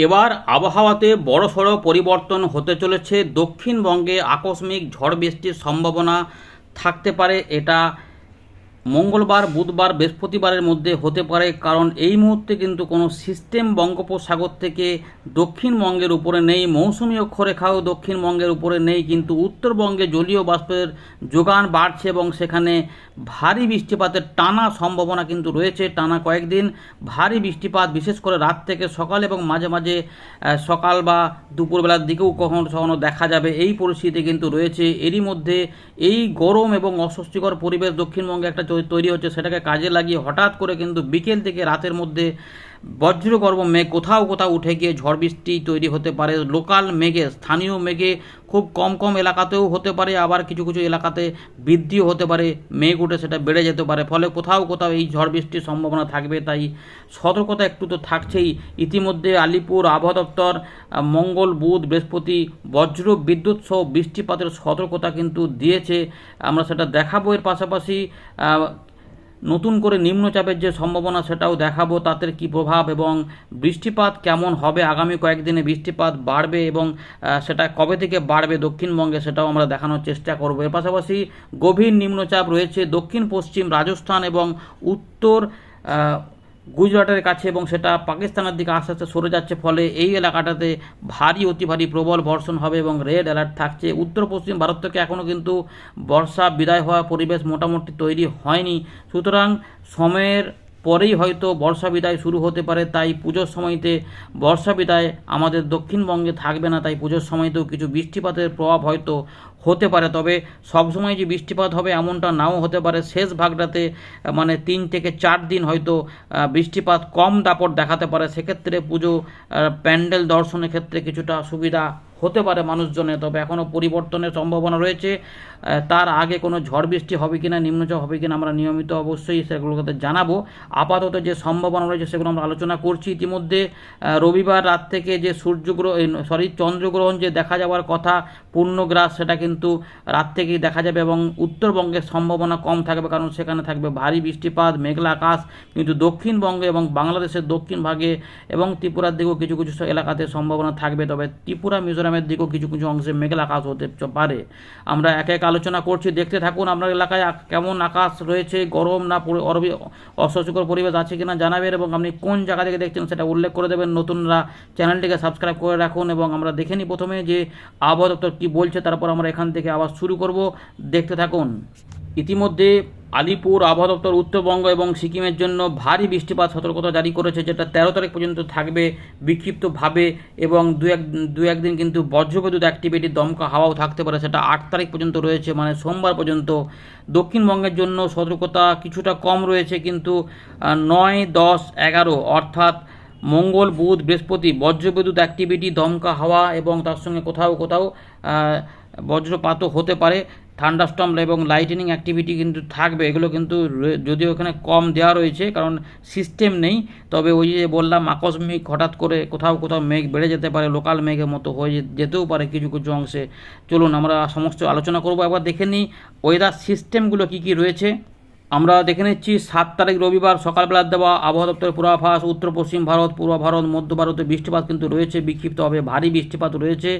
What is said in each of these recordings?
এবার আবহাওয়াতে বড়সড় পরিবর্তন হতে চলেছে দক্ষিণবঙ্গে আকস্মিক ঝড় বৃষ্টির সম্ভাবনা থাকতে পারে এটা মঙ্গলবার, বুধবার, বৃহস্পতিবারের মধ্যে হতে পারে, কারণ এই মুহূর্তে কিন্তু কোনো সিস্টেম বঙ্গোপসাগর থেকে দক্ষিণবঙ্গের উপরে নেই, মৌসুমী অক্ষরেখাও দক্ষিণবঙ্গের উপরে নেই, কিন্তু উত্তরবঙ্গে জলীয় বাষ্পের যোগান বাড়ছে এবং সেখানে ভারী বৃষ্টিপাতের টানা সম্ভাবনা কিন্তু রয়েছে, টানা কয়েকদিন ভারী বৃষ্টিপাত, বিশেষ করে রাত থেকে সকাল এবং মাঝে মাঝে সকাল বা দুপুরবেলার দিকেও কখনো কখনো দেখা যাবে, এই পরিস্থিতি কিন্তু রয়েছে। এরই মধ্যে এই গরম এবং অস্বস্তিকর পরিবেশ দক্ষিণবঙ্গে একটা তৈরি হচ্ছে সেটাকে কাজে লাগিয়ে হঠাৎ করে কিন্তু বিকেল থেকে রাতের মধ্যে বজ্রগর্ভ মেঘ। কোথাও কোথাও উঠে গিয়ে ঝড় বৃষ্টি তৈরি হতে পারে। লোকাল মেঘে, স্থানীয় মেঘে খুব কম কম এলাকাতেও হতে পারে। আবার কিছু কিছু এলাকাতে বৃদ্ধিও হতে পারে। মেঘ উঠে সেটা বেড়ে যেতে পারে। ফলে কোথাও কোথাও এই ঝড় বৃষ্টির সম্ভাবনা থাকবে। তাই সতর্কতা একটু তো থাকছেই। ইতিমধ্যে আলিপুর আবহাওয়া দপ্তর মঙ্গল, বুধ, বৃহস্পতি, বজ্র, বিদ্যুৎ সহ বৃষ্টিপাতের সতর্কতা কিন্তু দিয়েছে। আমরা সেটা দেখাবো এর পাশাপাশি। নতুন করে নিম্নচাপের যে সম্ভাবনা সেটাও দেখাবো তাদের কি প্রভাব এবং বৃষ্টিপাত কেমন হবে? আগামী কয়েকদিনে বৃষ্টিপাত বাড়বে এবং সেটা কবে থেকে বাড়বে দক্ষিণবঙ্গে সেটাও আমরা দেখানোর চেষ্টা করব। এর পাশাপাশি গভীর নিম্নচাপ রয়েছে দক্ষিণ পশ্চিম রাজস্থান এবং উত্তর গুজরাটের কাছে এবং সেটা পাকিস্তানের দিকে আস্তে আস্তে সরে যাচ্ছে, ফলে এই এলাকাটাতে ভারী, অতি ভারী প্রবল বর্ষণ হবে এবং রেড অ্যালার্ট থাকছে। উত্তর পশ্চিম ভারত থেকে এখনও কিন্তু বর্ষা বিদায় হওয়া পরিবেশ মোটামুটি তৈরি হয়নি। সুতরাং সময়ের পরেই হয়তো বর্ষা বিদায় শুরু হতে পারে, তাই পুজোর সময়তে বর্ষা বিদায় আমাদের দক্ষিণবঙ্গে থাকবে না, তাই পুজোর সময়তেও কিছু বৃষ্টিপাতের প্রভাব হয়তো হতে পারে। তবে সবসময় যে বৃষ্টিপাত হবে এমনটা নাও হতে পারে, শেষ ভাগটাতে মানে তিন থেকে চার দিন হয়তো বৃষ্টিপাত কম দাপট দেখাতে পারে। সেক্ষেত্রে পুজো প্যান্ডেল দর্শনের ক্ষেত্রে কিছুটা সুবিধা হতে পারে মানুষজনের, তবে এখনও পরিবর্তনের সম্ভাবনা রয়েছে। তার আগে কোনো ঝড় বৃষ্টি হবে কি না নিম্নচাপ হবে কি না আমরা নিয়মিত অবশ্যই সেগুলোকে জানাব। আপাতত যে সম্ভাবনা রয়েছে সেগুলো আমরা আলোচনা করছি ইতিমধ্যে। রবিবার রাত থেকে যে সূর্যগ্রহ সরি চন্দ্রগ্রহণ যে দেখা যাওয়ার কথা, পূর্ণগ্রাস সেটা কিন্তু রাত থেকেই দেখা যাবে এবং উত্তরবঙ্গের সম্ভাবনা কম থাকবে কারণ সেখানে থাকবে ভারী বৃষ্টিপাত, মেঘলা আকাশ, কিন্তু দক্ষিণবঙ্গে এবং বাংলাদেশের দক্ষিণ ভাগে এবং ত্রিপুরার দিকেও কিছু কিছু এলাকাতে সম্ভাবনা থাকবে। তবে ত্রিপুরা মিজোরামের দিকেও কিছু কিছু অংশে মেঘলা আকাশ হতে পারে। আমরা এক এক আলোচনা করছি, দেখতে থাকুন আপনার এলাকায় কেমন আকাশ রয়েছে, গরম না অস্বস্তিকর পরিবেশ আছে কিনা জানাবেন এবং আপনি কোন জায়গা থেকে দেখছেন সেটা উল্লেখ করে দেবেন। নতুনরা চ্যানেলটিকে সাবস্ক্রাইব করে রাখুন এবং আমরা দেখে নিই প্রথমে যে আবহাওয়া দপ্তর কী বলছে, তারপর আমরা এখান থেকে আবার শুরু করব। দেখতে থাকুন। ইতিমধ্যে আলিপুর আবহাওয়া দপ্তর উত্তরবঙ্গ এবং সিকিমের জন্য ভারী বৃষ্টিপাত সতর্কতা জারি করেছে, যেটা তেরো তারিখ পর্যন্ত থাকবে বিক্ষিপ্তভাবে এবং দু এক, দু একদিন কিন্তু বজ্রবিদ্যুৎ অ্যাক্টিভিটি দমকা হাওয়াও থাকতে পারে, সেটা আট তারিখ পর্যন্ত রয়েছে মানে সোমবার পর্যন্ত। দক্ষিণবঙ্গের জন্য সতর্কতা কিছুটা কম রয়েছে, কিন্তু নয়, দশ, এগারো, অর্থাৎ মঙ্গল, বুধ, বৃহস্পতি বজ্রবিদ্যুৎ অ্যাক্টিভিটি দমকা হাওয়া এবং তার সঙ্গে কোথাও কোথাও বজ্রপাতও হতে পারে। থান্ডারস্টম এবং লাইটেনিং অ্যাক্টিভিটি কিন্তু থাকবে, এগুলো কিন্তু যদিও এখানে কম দেওয়া রয়েছে, কারণ সিস্টেম নেই। তবে ওই যে বললাম, আকস্মিক হঠাৎ করে কোথাও কোথাও মেঘ বেড়ে যেতে পারে, লোকাল মেঘের মতো হয়ে যেতেও পারে কিছু কিছু অংশে। চলুন, আমরা সমস্ত আলোচনা করব, একবার দেখে নিই ওয়েদার সিস্টেমগুলো কী কী রয়েছে। আমরা দেখে নিচ্ছি, সাত তারিখ রবিবার সকালবেলার দেওয়া আবহাওয়া দপ্তরের পূর্বাভাস, উত্তর, পশ্চিম ভারত, পূর্ব ভারত, মধ্য ভারতে বৃষ্টিপাত কিন্তু রয়েছে, বিক্ষিপ্তভাবে ভারী বৃষ্টিপাত রয়েছে।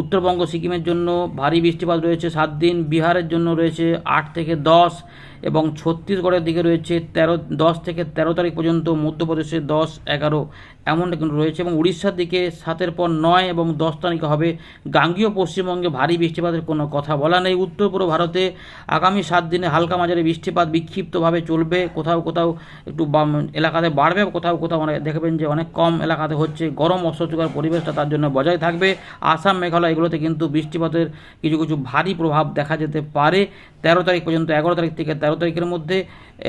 উত্তরবঙ্গ, সিকিমের জন্য ভারী বৃষ্টিপাত রয়েছে সাত দিন, বিহারের জন্য রয়েছে আট থেকে দশ। এবং ছত্তিশগড়ের দিকে রয়েছে তেরো, দশ থেকে তেরো তারিখ পর্যন্ত মধ্যপ্রদেশে দশ, এগারো এমনটা কিন্তু রয়েছে এবং উড়িষ্যার দিকে সাতের পর নয় এবং দশ তারিখে হবে গাঙ্গীয় পশ্চিমবঙ্গে ভারী বৃষ্টিপাতের কোনো কথা বলা নেই। উত্তর পূর্ব ভারতে আগামী সাত দিনে হালকা মাঝারি বৃষ্টিপাত বিক্ষিপ্তভাবে চলবে। কোথাও কোথাও একটু এলাকাতে বাড়বে, কোথাও কোথাও অনেক দেখবেন যে অনেক কম এলাকাতে হচ্ছে গরম অস্বস্তিকর পরিবেশটা তার জন্য বজায় থাকবে। আসাম, মেঘালয় এগুলোতে কিন্তু বৃষ্টিপাতের কিছু কিছু ভারী প্রভাব দেখা যেতে পারে। তেরো তারিখ পর্যন্ত, এগারো তারিখ থেকে তেরো তারিখের মধ্যে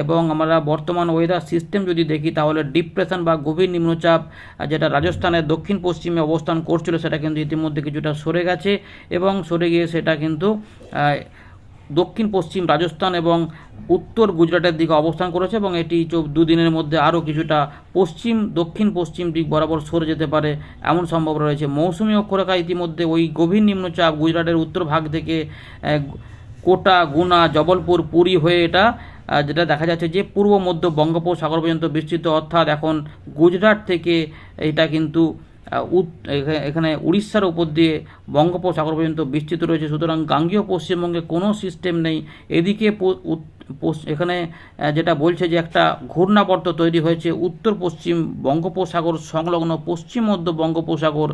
এবং আমরা বর্তমান ওয়েদার সিস্টেম যদি দেখি, তাহলে ডিপ্রেশন বা গভীর নিম্নচাপ যেটা রাজস্থানের দক্ষিণ পশ্চিমে অবস্থান করছিল, সেটা কিন্তু ইতিমধ্যে কিছুটা সরে গেছে এবং সরে গিয়ে সেটা কিন্তু দক্ষিণ পশ্চিম রাজস্থান এবং উত্তর গুজরাটের দিকে অবস্থান করেছে এবং এটি দুদিনের মধ্যে আরও কিছুটা পশ্চিম দক্ষিণ পশ্চিম দিক বরাবর সরে যেতে পারে এমন সম্ভব রয়েছে। মৌসুমী অক্ষরেখা ইতিমধ্যে ওই গভীর নিম্নচাপ গুজরাটের উত্তর ভাগ থেকে কোটা, গুনা, জবলপুর, পুরী হয়ে এটা যেটা দেখা যাচ্ছে যে পূর্ব, মধ্য বঙ্গোপসাগর পর্যন্ত বিস্তৃত। অর্থাৎ এখন গুজরাট থেকে এটা কিন্তু এখানে উড়িষ্যার উপর দিয়ে বঙ্গোপসাগর পর্যন্ত বিস্তৃত রয়েছে। সুতরাং গাঙ্গীয় পশ্চিমবঙ্গে কোনো সিস্টেম নেই। এদিকে এখানে যেটা বলছে যে একটা ঘূর্ণাবর্ত তৈরি হয়েছে উত্তর পশ্চিম বঙ্গোপসাগর সংলগ্ন পশ্চিম মধ্য বঙ্গোপসাগর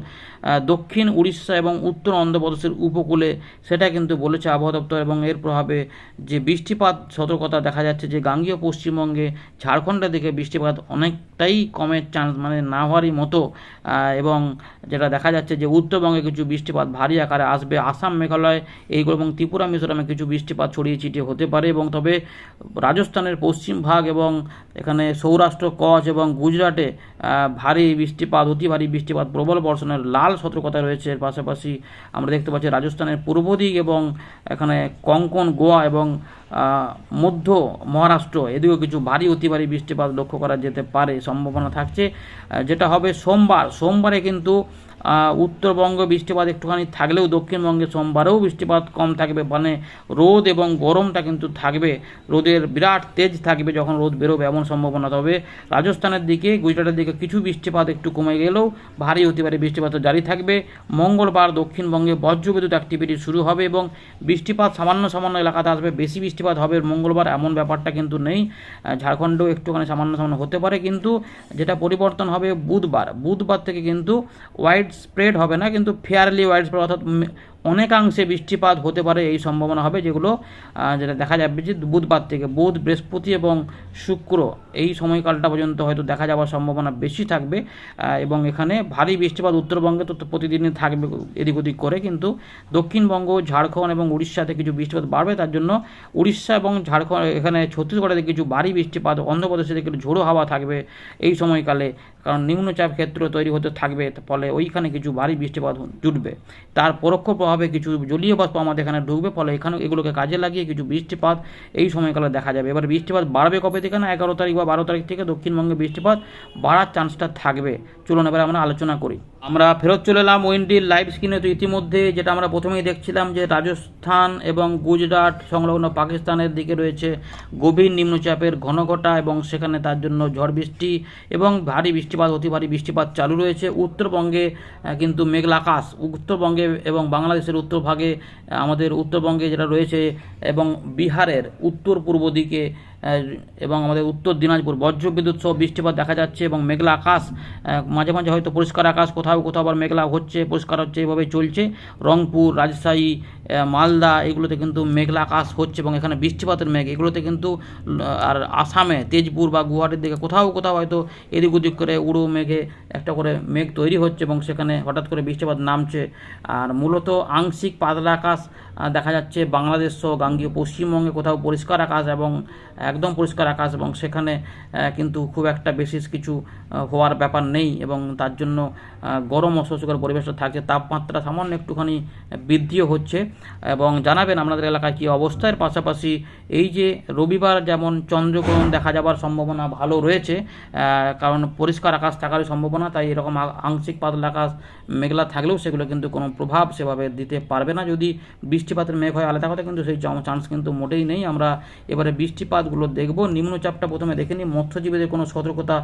দক্ষিণ উড়িষ্যা এবং উত্তর অন্ধ্রপ্রদেশের উপকূলে। সেটা কিন্তু বলেছে আবহাওয়া দপ্তর এবং এর প্রভাবে যে বৃষ্টিপাত সতর্কতা দেখা যাচ্ছে যে গাঙ্গীয় পশ্চিমবঙ্গে ঝাড়খণ্ডের দিকে বৃষ্টিপাত অনেকটাই কমের চান্স মানে না হওয়ারই মতো এবং যেটা দেখা যাচ্ছে যে উত্তরবঙ্গে কিছু বৃষ্টিপাত ভারী আকারে আসবে। আসাম, মেঘালয়, এইগুলো এবং ত্রিপুরা, মিজোরামে কিছু বৃষ্টিপাত ছড়িয়ে ছিটিয়ে হতে পারে এবং তবে রাজস্থানের পশ্চিম ভাগ এবং এখানে সৌরাষ্ট্র, কচ্ছ এবং গুজরাটে ভারী বৃষ্টিপাত, অতি ভারী বৃষ্টিপাত, প্রবল বর্ষণের লাল সতর্কতা রয়েছে। এর পাশাপাশি আমরা দেখতে পাচ্ছি রাজস্থানের পূর্ব দিক এবং এখানে কঙ্কন, গোয়া এবং মধ্য মহারাষ্ট্র, এদিকেও কিছু ভারী, অতি ভারী বৃষ্টিপাত লক্ষ্য করা যেতে পারে, সম্ভাবনা থাকছে। যেটা হবে সোমবার। সোমবারে কিন্তু উত্তরবঙ্গ বৃষ্টিপাত একটুখানি থাকলেও দক্ষিণবঙ্গে সোমবারেও বৃষ্টিপাত কম থাকবে। মানে রোদ এবং গরমটা কিন্তু থাকবে। রোদের বিরাট তেজ থাকবে যখন রোদ বেরোবে এমন সম্ভাবনা। তবে রাজস্থানের দিকে, গুজরাটের দিকে কিছু বৃষ্টিপাত একটু কমে গেলেও ভারী হতে পারে বৃষ্টিপাত জারি থাকবে। মঙ্গলবার দক্ষিণবঙ্গে বজ্রবিদ্যুৎ অ্যাক্টিভিটি শুরু হবে এবং বৃষ্টিপাত সামান্য সামান্য এলাকাতে আসবে। বেশি বৃষ্টিপাত হবে, মঙ্গলবার এমন ব্যাপারটা কিন্তু নেই। ঝাড়খণ্ডেও একটুখানি সামান্য সামান্য হতে পারে, কিন্তু যেটা পরিবর্তন হবে বুধবার। বুধবার থেকে কিন্তু ওয়াইড স্প্রেড হবে না, কিন্তু ফেয়ারলি ওয়াইড স্প্রেড অর্থাৎ অনেকাংশে বৃষ্টিপাত হতে পারে এই সম্ভাবনা হবে, যেগুলো যেটা দেখা যাবে যে বুধবার থেকে, বুধ, বৃহস্পতি এবং শুক্র এই সময়কালটা পর্যন্ত হয়তো দেখা যাওয়ার সম্ভাবনা বেশি থাকবে এবং এখানে ভারী বৃষ্টিপাত উত্তরবঙ্গে তো প্রতিদিনই থাকবে এদিক ওদিক করে, কিন্তু দক্ষিণবঙ্গ, ঝাড়খণ্ড এবং উড়িষ্যাতে কিছু বৃষ্টিপাত বাড়বে, তার জন্য উড়িষ্যা এবং ঝাড়খণ্ড, এখানে ছত্তিশগড়ে কিছু ভারী বৃষ্টিপাত অন্ধ্রপ্রদেশে কিছু ঝোড়ো হাওয়া থাকবে এই সময়কালে, কারণ নিম্নচাপ ক্ষেত্র তৈরি হতে থাকবে, ফলে ওইখানে কিছু ভারী বৃষ্টিপাত জুটবে। তার পরোক্ষ প্রভাবে কিছু জলীয় বাষ্প আমাদের এখানে ঢুকবে, ফলে এখানে এগুলোকে কাজে লাগিয়ে কিছু বৃষ্টিপাত এই সময়কালে দেখা যাবে। এবার বৃষ্টিপাত বাড়বে কবে থেকে না? এগারো তারিখ বা বারো তারিখ থেকে দক্ষিণবঙ্গে বৃষ্টিপাত বাড়ার চান্সটা থাকবে। চলুন এবার আমরা আলোচনা করি। আমরা ফেরত চলে এলাম উইন্ডির লাইভ স্ক্রিনে। তো ইতিমধ্যে যেটা আমরা প্রথমেই দেখছিলাম যে রাজস্থান এবং গুজরাট সংলগ্ন পাকিস্তানের দিকে রয়েছে গভীর নিম্নচাপের ঘনঘটা এবং সেখানে তার জন্য ঝড় বৃষ্টি এবং ভারী বৃষ্টিপাত, অতি ভারী বৃষ্টিপাত চালু রয়েছে। উত্তরবঙ্গে কিন্তু মেঘলা আকাশ, উত্তরবঙ্গে এবং বাংলাদেশের উত্তরভাগে আমাদের উত্তরবঙ্গে যেটা রয়েছে এবং বিহারের উত্তর পূর্ব দিকে এবং আমাদের উত্তর দিনাজপুর, বজ্রবিদ্যুৎ সহ বৃষ্টিপাত দেখা যাচ্ছে এবং মেঘলা আকাশ মাঝে মাঝে হয়তো পরিষ্কার আকাশ, কোথাও কোথাও আবার মেঘলা হচ্ছে, পরিষ্কার হচ্ছে এভাবে চলছে। রংপুর, রাজশাহী মালদা, এগুলোতে কিন্তু মেঘলা আকাশ হচ্ছে এবং এখানে বৃষ্টিপাতের মেঘ। এগুলোতে কিন্তু আর আসামে, তেজপুর বা গুয়াহাটির দিকে কোথাও কোথাও হয়তো এদিক ওদিক করে উড়ো মেঘে একটা করে মেঘ তৈরি হচ্ছে এবং সেখানে হঠাৎ করে বৃষ্টিপাত নামছে। আর মূলত আংশিক পাতলা আকাশ দেখা যাচ্ছে বাংলাদেশ সহ গাঙ্গীয় পশ্চিমবঙ্গে কোথাও পরিষ্কার আকাশ এবং একদম পরিষ্কার আকাশ এবং সেখানে কিন্তু খুব একটা বিশেষ কিছু হওয়ার ব্যাপার নেই এবং তার জন্য গরম অস্বস্তিকর পরিবেশটা থাকছে, তাপমাত্রা সামান্য একটুখানি বৃদ্ধিও হচ্ছে। এবং জানাবেন আপনাদের এলাকায় কী অবস্থা। এর পাশাপাশি এই যে রবিবার যেমন চন্দ্রগ্রহণ দেখা যাবার সম্ভাবনা ভালো রয়েছে কারণ পরিষ্কার আকাশ থাকারই সম্ভাবনা, তাই এরকম আংশিক পাতলা আকাশ মেঘলা থাকলেও সেগুলো কিন্তু কোনো প্রভাব সেভাবে দিতে পারবে না। যদি বৃষ্টিপাতের মেঘ হয় আলাদা কথা, কিন্তু সেই চান্স কিন্তু মোটেই নেই। আমরা এবারে বৃষ্টিপাতগুলো দেখব। নিম্নচাপটা প্রথমে দেখে নিই। মৎস্যজীবীদের কোনো সতর্কতা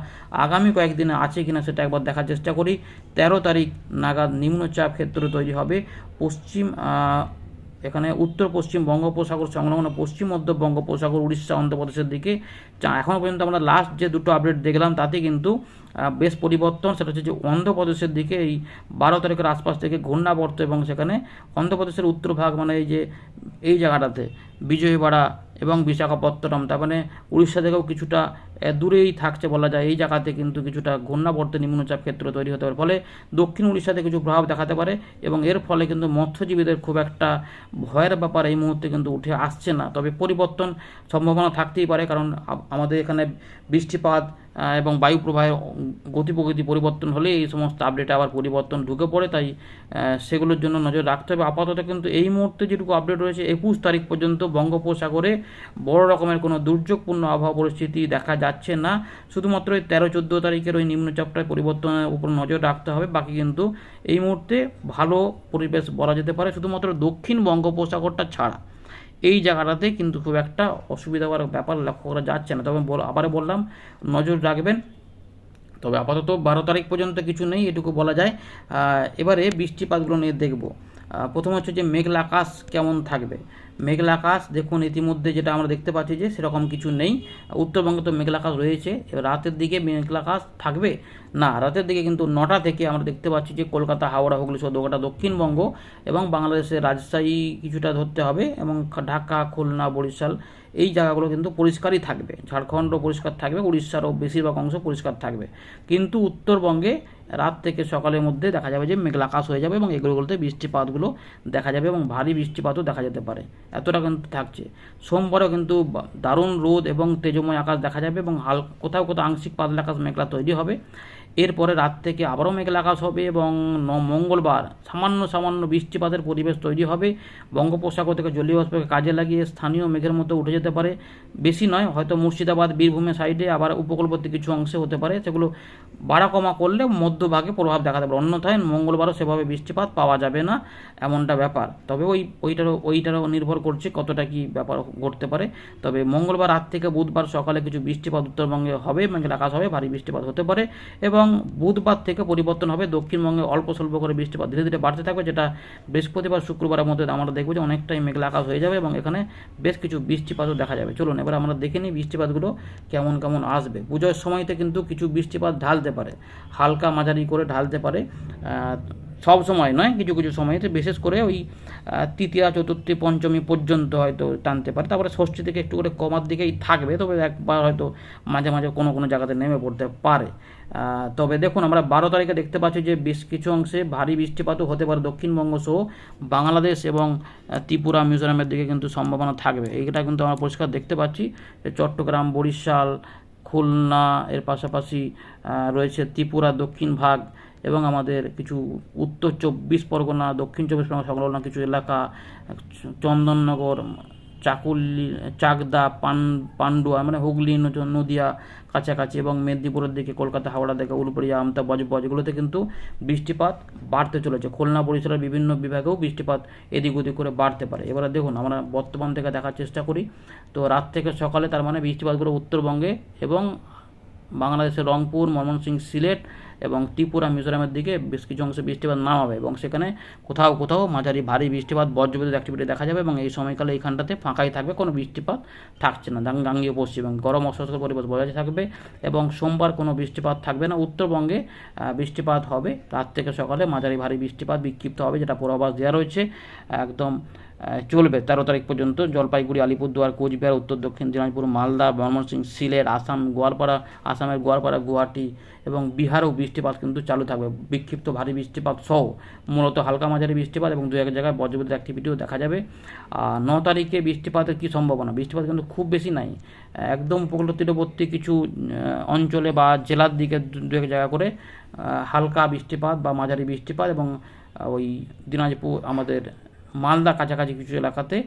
আগামী কয়েকদিনে আছে কিনা, সেটা একবার দেখার চেষ্টা করি। তেরো তারিখ নাগাদ নিম্নচাপ ক্ষেত্র তৈরি হবে। পশ্চিম এখানে উত্তর, পশ্চিম বঙ্গোপসাগর সংলগ্ন পশ্চিম মধ্য বঙ্গোপসাগর, উড়িষ্যা, অন্ধ্রপ্রদেশের দিকে। এখনও পর্যন্ত আমরা লাস্ট যে দুটো আপডেট দেখলাম, তাতে কিন্তু বেশ পরিবর্তন। সেটা হচ্ছে যে অন্ধ্রপ্রদেশের দিকে এই বারো তারিখের আশপাশ থেকে ঘূর্ণাবর্ত এবং সেখানে অন্ধ্রপ্রদেশের উত্তর ভাগ মানে এই যে, এই জায়গাটাতে বিজয়বাড়া এবং বিশাখাপত্তনম। তার মানে উড়িষ্যা থেকেও কিছুটা দূরেই থাকছে বলা যায়। এই জায়গাতে কিন্তু কিছুটা ঘূর্ণাবর্ত নিম্নচাপ ক্ষেত্র তৈরি হতে পারে। ফলে দক্ষিণ উড়িষ্যাতে কিছু প্রভাব দেখাতে পারে এবং এর ফলে কিন্তু মৎস্যজীবীদের খুব একটা ভয়ের ব্যাপার এই মুহূর্তে কিন্তু উঠে আসছে না। তবে পরিবর্তন সম্ভাবনা থাকতেই পারে কারণ আমাদের এখানে বৃষ্টিপাত এবং বায়ু প্রবাহের গতি প্রকৃতি পরিবর্তন হলে এই সমস্ত আপডেটে আবার পরিবর্তন ঢুকে পড়ে। তাই সেগুলোর জন্য নজর রাখতে হবে। আপাতত কিন্তু এই মুহূর্তে যেটুকু আপডেট রয়েছে, একুশ তারিখ পর্যন্ত বঙ্গোপসাগরে বড় রকমের কোনো দুর্যোগপূর্ণ আবহাওয়া পরিস্থিতি দেখা যাচ্ছে না। শুধুমাত্র ওই তেরো, চোদ্দ তারিখের ওই নিম্নচাপটার পরিবর্তনের উপর নজর রাখতে হবে। বাকি কিন্তু এই মুহূর্তে ভালো পরিবেশ বলা যেতে পারে। শুধুমাত্র দক্ষিণ বঙ্গোপসাগরটা ছাড়া। এই জায়গাটাতে কিন্তু খুব একটা অসুবিধার ব্যাপার লক্ষ্য করা যাচ্ছে না। তবে আবারও বললাম, নজর রাখবেন। তবে আপাতত বারো তারিখ পর্যন্ত কিছু নেই, এটুকু বলা যায়। এবারে বৃষ্টিপাতগুলো নিয়ে দেখব। প্রথম হচ্ছে যে মেঘলা আকাশ কেমন থাকবে? মেঘলা আকাশ, দেখুন ইতিমধ্যে যেটা আমরা দেখতে পাচ্ছি যে সেরকম কিছু নেই। উত্তরবঙ্গে তো মেঘলা আকাশ রয়েছে। রাতের দিকে মেঘলা আকাশ থাকবে? না, রাতের দিকে কিন্তু নটা থেকে আমরা দেখতে পাচ্ছি যে কলকাতা, হাওড়া, হুগলি সহ গোটা দক্ষিণবঙ্গ এবং বাংলাদেশের রাজশাহী কিছুটা ধরতে হবে এবং ঢাকা, খুলনা, বরিশাল এই জায়গাগুলো কিন্তু পরিষ্কারই থাকবে। ঝাড়খণ্ডও পরিষ্কার থাকবে, উড়িষ্যারও বেশিরভাগ অংশ পরিষ্কার থাকবে। কিন্তু উত্তরবঙ্গে রাত থেকে সকালের মধ্যে দেখা যাবে যে মেঘলা আকাশ হয়ে যাবে এবং এগুলোতে বৃষ্টিপাতগুলো দেখা যাবে এবং ভারী বৃষ্টিপাতও দেখা যেতে পারে। এতটা কিন্তু থাকছে। সোমবারেও কিন্তু দারুণ রোদ এবং তেজময় আকাশ দেখা যাবে এবং হাল, কোথাও কোথাও আংশিক পাতলা আকাশ মেঘলা তৈরি হবে। এরপরে রাত থেকে আবারও মেঘলা আকাশ হবে এবং মঙ্গলবার সামান্য সামান্য বৃষ্টিপাতের পরিবেশ তৈরি হবে। বঙ্গোপসাগর থেকে জলীয় বাষ্পকে কাজে লাগিয়ে স্থানীয় মেঘের মতো উঠে যেতে পারে। বেশি নয়, হয়তো মুর্শিদাবাদ, বীরভূমের সাইডে আবার উপকূলবর্তী কিছু অংশে হতে পারে। সেগুলো বাড়া কমা করলে মধ্যভাগে প্রভাব দেখাতে পারে অন্যথায় মঙ্গলবারও সেভাবে বৃষ্টিপাত পাওয়া যাবে না এমনটা ব্যাপার। তবে ওই, ওইটারও ওইটারও নির্ভর করছে কতটা কি ব্যাপার ঘটতে পারে। তবে মঙ্গলবার রাত থেকে বুধবার সকালে কিছু বৃষ্টিপাত উত্তরবঙ্গে হবে, মেঘলা আকাশ হবে, ভারী বৃষ্টিপাত হতে পারে এবং বুধবার থেকে পরিবর্তন হবে। দক্ষিণবঙ্গে অল্প স্বল্প করে বৃষ্টিপাত ধীরে ধীরে বাড়তে থাকবে, যেটা বৃহস্পতিবার, শুক্রবারের মধ্যে আমরা দেখব যে অনেকটাই মেঘলা আকাশ হয়ে যাবে এবং এখানে বেশ কিছু বৃষ্টিপাতও দেখা যাবে। চলুন, এবার আমরা দেখে নিই বৃষ্টিপাতগুলো কেমন কেমন আসবে। পুজোর সময়তে কিন্তু কিছু বৃষ্টিপাত ঢালতে পারে, হালকা মাঝারি করে ঢালতে পারে। সব সময় নয়, কিছু কিছু সময়তে বিশেষ করে ওই তৃতীয়া, চতুর্থী, পঞ্চমী পর্যন্ত হয়তো টানতে পারে। তারপরে ষষ্ঠী থেকে একটু করে কমার দিকেই থাকবে, তবে একবার হয়তো মাঝে মাঝে কোনো কোনো জায়গাতে নেমে পড়তে পারে। তবে দেখুন, আমরা বারো তারিখে দেখতে পাচ্ছি যে বেশ কিছু অংশে ভারী বৃষ্টিপাতও হতে পারে, দক্ষিণবঙ্গ সহ বাংলাদেশ এবং ত্রিপুরা, মিজোরামের দিকে কিন্তু সম্ভাবনা থাকবে। এইটা কিন্তু আমরা পরিষ্কার দেখতে পাচ্ছি যে চট্টগ্রাম, বরিশাল, খুলনা, এর পাশাপাশি রয়েছে ত্রিপুরা, দক্ষিণ ভাগ এবং আমাদের কিছু উত্তর চব্বিশ পরগনা, দক্ষিণ চব্বিশ পরগনা সংলগ্ন কিছু এলাকা, চন্দননগর চাকুলি চাকদা, পান, পান্ডুয়া মানে হুগলি নদ- নদিয়া কাছাকাছি এবং মেদিনীপুরের দিকে কলকাতা, হাওড়া থেকে উলুপড়িয়া আমতা, বজবজ এগুলোতে কিন্তু বৃষ্টিপাত বাড়তে চলেছে। খুলনা বরিশালের বিভিন্ন বিভাগেও বৃষ্টিপাত এদিক ওদিক করে বাড়তে পারে। এবারে দেখুন, আমরা বর্তমান থেকে দেখার চেষ্টা করি। তো রাত থেকে সকালে তার মানে বৃষ্টিপাতগুলো উত্তরবঙ্গে এবং বাংলাদেশের রংপুর, ময়মনসিংহ, সিলেট এবং ত্রিপুরা, মিজোরামের দিকে বেশ কিছু অংশে বৃষ্টিপাত নামাবে এবং সেখানে কোথাও কোথাও মাঝারি ভারী বৃষ্টিপাত, বজ্রবিদ্যুৎ অ্যাক্টিভিটি দেখা যাবে এবং এই সময়কালে এইখানটাতে ফাঁকাই থাকবে, কোনো বৃষ্টিপাত থাকছে না। গাঙ্গীয় পশ্চিমবঙ্গ গরম অস্বস্তিকর পরিবেশ বজায় থাকবে এবং সোমবার কোনো বৃষ্টিপাত থাকবে না। উত্তরবঙ্গে বৃষ্টিপাত হবে। রাত থেকে সকালে মাঝারি ভারী বৃষ্টিপাত বিক্ষিপ্ত হবে, যেটা পূর্বাভাস দেওয়া রয়েছে। একদম চলবে। তেরো তারিখ পর্যন্ত জলপাইগুড়ি, আলিপুরদুয়ার, কোচবিহার, উত্তর দক্ষিণ দিনাজপুর, মালদা ময়মনসিংহ সিলেট, আসাম, গোয়ালপাড়া, আসামের গোয়ালপাড়া, গুয়াহাটি এবং বিহারেও বৃষ্টিপাত কিন্তু চালু থাকবে। বিক্ষিপ্ত ভারী বৃষ্টিপাত সহ মূলত হালকা মাঝারি বৃষ্টিপাত এবং দু এক জায়গায় বজ্রবিদ্যুৎ অ্যাক্টিভিটিও দেখা যাবে। আর ন তারিখে বৃষ্টিপাতের কী সম্ভাবনা? বৃষ্টিপাত কিন্তু খুব বেশি নাই। একদম উপকূল তীরবর্তী কিছু অঞ্চলে বা জেলার দিকে দু এক জায়গা করে হালকা বৃষ্টিপাত বা মাঝারি বৃষ্টিপাত এবং ওই দিনাজপুর, আমাদের মালদা কাছাকাছি কিছু এলাকাতে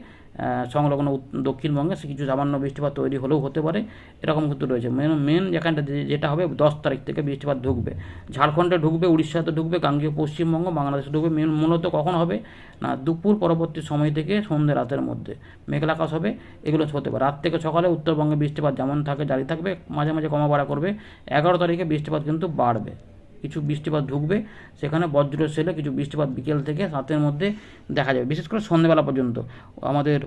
সংলগ্ন দক্ষিণবঙ্গে সে কিছু সামান্য বৃষ্টিপাত তৈরি হলেও হতে পারে। এরকম কিন্তু রয়েছে। মেন মেন যেখানটা যেটা হবে দশ তারিখ থেকে বৃষ্টিপাত ঢুকবে। ঝাড়খণ্ডে ঢুকবে, উড়িষ্যাতে ঢুকবে, গাঙ্গীয় পশ্চিমবঙ্গ, বাংলাদেশে ঢুকবে। মেন, মূলত কখন হবে? না, দুপুর পরবর্তী সময় থেকে সন্ধ্যে রাতের মধ্যে। মেঘলা আকাশ হবে, এগুলো হতে পারে। রাত থেকে সকালে উত্তরবঙ্গে বৃষ্টিপাত যেমন থাকে, জারি থাকবে। মাঝে মাঝে কমা বাড়া করবে। এগারো তারিখে বৃষ্টিপাত কিন্তু বাড়বে। কিছু বৃষ্টিপাত ঢুকবে, সেখানে বজ্র সেলে কিছু বৃষ্টিপাত বিকেল থেকে রাতের মধ্যে দেখা যাবে। বিশেষ করে সন্ধ্যেবেলা পর্যন্ত। আমাদের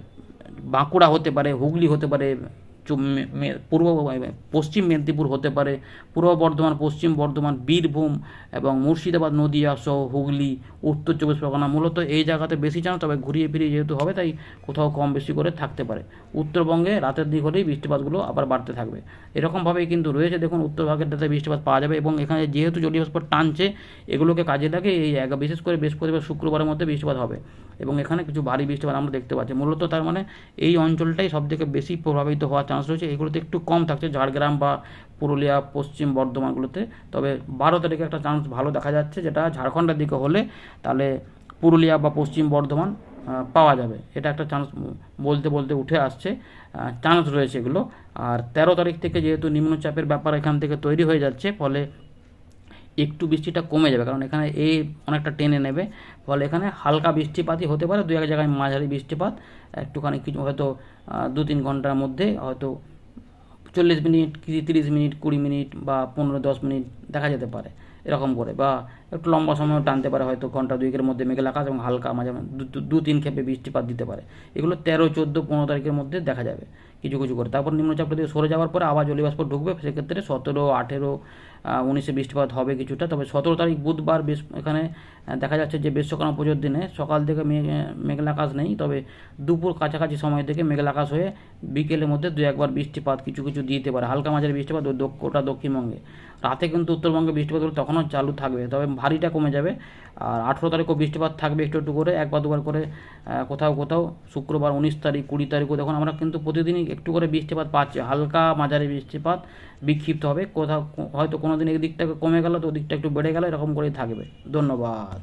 বাঁকুড়া হতে পারে, হুগলি হতে পারে পূর্ব পশ্চিম মেদিনীপুর হতে পারে, পূর্ব বর্ধমান, পশ্চিম বর্ধমান, বীরভূম এবং মুর্শিদাবাদ, নদিয়া সহ হুগলি, উত্তর চব্বিশ পরগনা। মূলত এই জায়গাতে বেশি চান তবে ঘুরিয়ে ফিরিয়ে যেহেতু হবে, তাই কোথাও কম বেশি করে থাকতে পারে। উত্তরবঙ্গে রাতের দিক হলেই বৃষ্টিপাতগুলো আবার বাড়তে থাকবে। এরকমভাবেই কিন্তু রয়েছে, দেখুন উত্তরভাগের দাতে বৃষ্টিপাত পাওয়া যাবে এবং এখানে যেহেতু জলীয় টানছে, এগুলোকে কাজে লাগে এই এক- বিশেষ করে বৃহস্পতিবার, শুক্রবারের মধ্যে বৃষ্টিপাত হবে এবং এখানে কিছু ভারী বৃষ্টিপাত আমরা দেখতে পাচ্ছি। মূলত তার মানে এই অঞ্চলটাই সবথেকে বেশি প্রভাবিত হওয়ার চান্স রয়েছে, এগুলোতে একটু কম থাকছে, ঝাড়গ্রাম বা পুরুলিয়া, পশ্চিম বর্ধমানগুলোতে। তবে বারো তারিখে একটা চান্স ভালো দেখা যাচ্ছে, যেটা ঝাড়খণ্ডের দিকে হলে তাহলে পুরুলিয়া বা পশ্চিম বর্ধমান পাওয়া যাবে। এটা একটা চান্স বলতে বলতে উঠে আসছে চান্স রয়েছে এগুলো। আর তেরো তারিখ থেকে যেহেতু নিম্নচাপের ব্যাপার এখান থেকে তৈরি হয়ে যাচ্ছে, ফলে একটু বৃষ্টিটা কমে যাবে, কারণ এখানে এ অনেকটা টেনে নেবে। ফলে এখানে হালকা বৃষ্টিপাতই হতে পারে দু এক জায়গায় মাঝারি বৃষ্টিপাত, একটুখানি কিছু হয়তো দু তিন ঘণ্টার মধ্যে হয়তো চল্লিশ মিনিট কি তিরিশ মিনিট, কুড়ি মিনিট বা পনেরো দশ মিনিট দেখা যেতে পারে, এরকম করে। বা একটু লম্বা সময় টানতে পারে, হয়তো ঘণ্টা দুয়েকের মধ্যে মেঘলা আকাশ এবং হালকা মাঝে দু- তিন খেপে বৃষ্টিপাত দিতে পারে। এগুলো তেরো, চোদ্দ, পনেরো তারিখের মধ্যে দেখা যাবে, কিছু কিছু করে। তারপর নিম্নচাপটা দিয়ে সরে যাওয়ার পরে আবার জলীয়বাষ্প ঢুকবে, সেক্ষেত্রে সতেরো, আঠেরো উনিশে বৃষ্টিপাত হবে কিছুটা। তবে সতেরো তারিখ বুধবার বেশ এখানে দেখা যাচ্ছে যে বিশ্বকর্মা পুজোর দিনে সকাল থেকে মেঘ মেঘলা আকাশ নেই, তবে দুপুর কাছাকাছি সময় থেকে মেঘলা আকাশ হয়ে বিকেলের মধ্যে দু একবার বৃষ্টিপাত কিছু কিছু দিতে পারে। হালকা মাঝারি বৃষ্টিপাত ওটা দক্ষিণবঙ্গে। রাতে কিন্তু উত্তরবঙ্গে বৃষ্টিপাতগুলো তখনও চালু থাকবে। তবে ভারীটা কমে যাবে। আর আঠেরো তারিখও বৃষ্টিপাত থাকবে একটু একটু করে, একবার দুবার করে কোথাও কোথাও। শুক্রবার উনিশ তারিখ, কুড়ি তারিখও দেখুন, আমরা কিন্তু প্রতিদিনই একটু করে বৃষ্টিপাত পাচ্ছি। হালকা মাঝারি বৃষ্টিপাত বিক্ষিপ্ত হবে। কোথাও হয়তো কোনো দিন দিকটাকে কমে গেল, তো ওদিকটা একটু বেড়ে গেল, এরকম করেই থাকবে। ধন্যবাদ।